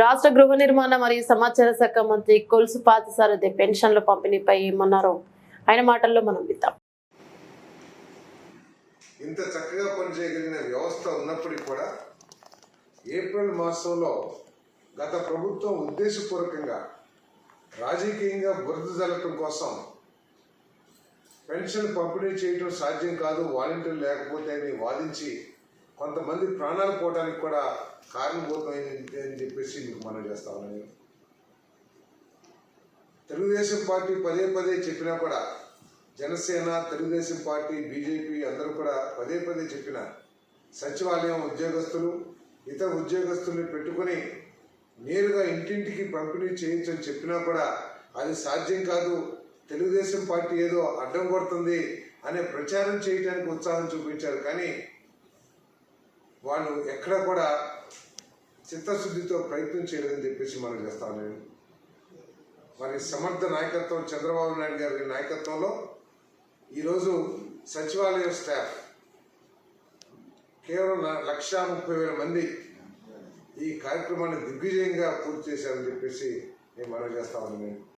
రాష్ట్ర గృహ నిర్మాణ మరియు సమాచార శాఖ మంత్రి కొలుసు పాతసారథి పెన్షన్ల పంపిణీపై ఏమన్నారో ఆయన మాటల్లో మనం విద్దాం ఇంత చక్కగా పనిచేయగలిగిన వ్యవస్థ ఉన్నప్పటికీ కూడా ఏప్రిల్ మాసంలో గత ప్రభుత్వం ఉద్దేశపూర్వకంగా రాజకీయంగా బురద జల్లటం కోసం పెన్షన్ పంపిణీ చేయటం సాధ్యం కాదు వాలంటీర్లు లేకపోతే అని వాదించి కొంతమంది ప్రాణాలు పోవడానికి కూడా కారణభూతమైంది అని చెప్పేసి మీకు మనం చేస్తా ఉన్నాను నేను. తెలుగుదేశం పార్టీ పదే పదే చెప్పినా కూడా జనసేన తెలుగుదేశం పార్టీ బీజేపీ అందరూ కూడా పదే పదే చెప్పిన సచివాలయం ఉద్యోగస్తులు ఇతర ఉద్యోగస్తుల్ని పెట్టుకుని నేరుగా ఇంటింటికి పంపిణీ చేయించని చెప్పినా కూడా అది సాధ్యం కాదు తెలుగుదేశం పార్టీ ఏదో అడ్డం కొడుతుంది అనే ప్రచారం చేయడానికి ఉత్సాహం చూపించారు కానీ వాళ్ళు ఎక్కడ కూడా చిత్తశుద్ధితో ప్రయత్నం చేయలేదని చెప్పేసి మనం చేస్తాను నేను మరి సమర్థ నాయకత్వం చంద్రబాబు నాయుడు గారి నాయకత్వంలో ఈరోజు సచివాలయ స్టాఫ్ కేవలం లక్షా ముప్పై వేల మంది ఈ కార్యక్రమాన్ని దిగ్విజయంగా పూర్తి చేశారని చెప్పేసి నేను మనం చేస్తామని నేను